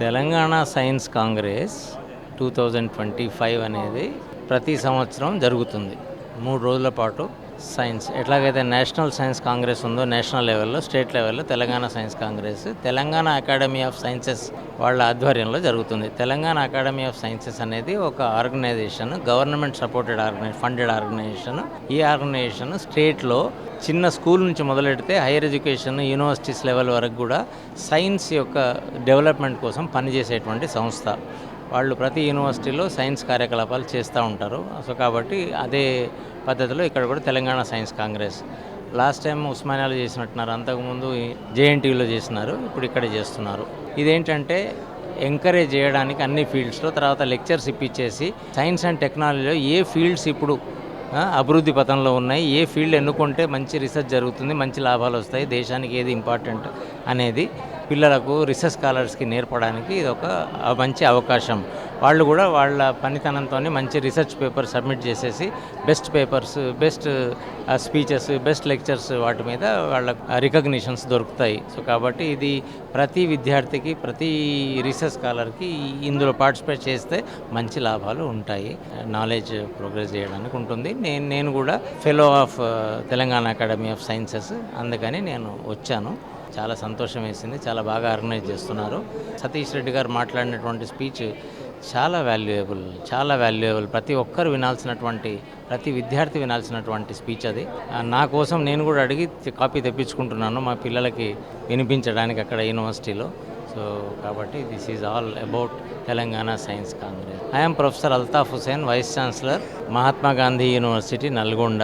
Telangana science congress two thousand twenty five అనేది ప్రతి సంవత్సరం జరుగుతుంది. మూడు రోజుల పాటు సైన్స్ ఎట్లాగైతే నేషనల్ సైన్స్ కాంగ్రెస్ ఉందో నేషనల్ లెవెల్లో స్టేట్ లెవెల్లో Telangana science congress Telangana academy of sciences వాళ్ళ ఆధ్వర్యంలో జరుగుతుంది. తెలంగాణ అకాడమీ ఆఫ్ సైన్సెస్ అనేది ఒక organisation government supported organise funded organisation. ఈ ఆర్గనైజేషన్ స్టేట్లో చిన్న స్కూల్ నుంచి మొదలెడితే హైయర్ ఎడ్యుకేషన్ యూనివర్సిటీస్ లెవెల్ వరకు కూడా సైన్స్ యొక్క డెవలప్మెంట్ కోసం పనిచేసేటువంటి సంస్థ. వాళ్ళు ప్రతి యూనివర్సిటీలో సైన్స్ కార్యకలాపాలు చేస్తూ ఉంటారు. సో కాబట్టి అదే పద్ధతిలో ఇక్కడ కూడా Telangana science congress. Last time ఉస్మానియాలో చేసినట్టున్నారు. అంతకుముందు జేఎన్టీయూలో చేసినారు. ఇప్పుడు ఇక్కడ చేస్తున్నారు. ఇదేంటంటే ఎంకరేజ్ చేయడానికి అన్ని ఫీల్డ్స్లో తర్వాత లెక్చర్స్ ఇప్పించేసి సైన్స్ అండ్ టెక్నాలజీలో ఏ ఫీల్డ్స్ ఇప్పుడు అభివృద్ధి పథంలో ఉన్నాయి. ఏ ఫీల్డ్ ఎన్నుకుంటే మంచి రీసెర్చ్ జరుగుతుంది మంచి లాభాలు వస్తాయి దేశానికి ఏది ఇంపార్టెంట్ అనేది పిల్లలకు రీసెర్చ్ స్కాలర్స్కి నేర్పడానికి ఇది ఒక మంచి అవకాశం. వాళ్ళు కూడా వాళ్ళ పనితనంతో మంచి రీసెర్చ్ పేపర్ సబ్మిట్ చేసేసి best papers best speeches best lectures వాటి మీద వాళ్ళ రికగ్నిషన్స్ దొరుకుతాయి. సో కాబట్టి ఇది ప్రతి విద్యార్థికి ప్రతి రీసెర్చ్ స్కాలర్కి ఇందులో పార్టిసిపేట్ చేస్తే మంచి లాభాలు ఉంటాయి. నాలెడ్జ్ ప్రోగ్రెస్ చేయడానికి ఉంటుంది. నేను నేను కూడా fellow of Telangana academy of sciences అందుకని నేను వచ్చాను. చాలా సంతోషం వేసింది. చాలా బాగా ఆర్గనైజ్ చేస్తున్నారు. సతీష్ రెడ్డి గారు మాట్లాడినటువంటి స్పీచ్ చాలా వాల్యుయబుల్ చాలా వాల్యుయబుల్ ప్రతి ఒక్కరు వినాల్సినటువంటి ప్రతి విద్యార్థి వినాల్సినటువంటి స్పీచ్ అది. నా కోసం నేను కూడా అడిగి కాపీ తెప్పించుకుంటున్నాను. మా పిల్లలకి వినిపించడానికి అక్కడ యూనివర్సిటీలో సో కాబట్టి this is all about Telangana science congress I'm professor Altaf Hussain vice chancellor Mahatma Gandhi university Nalgonda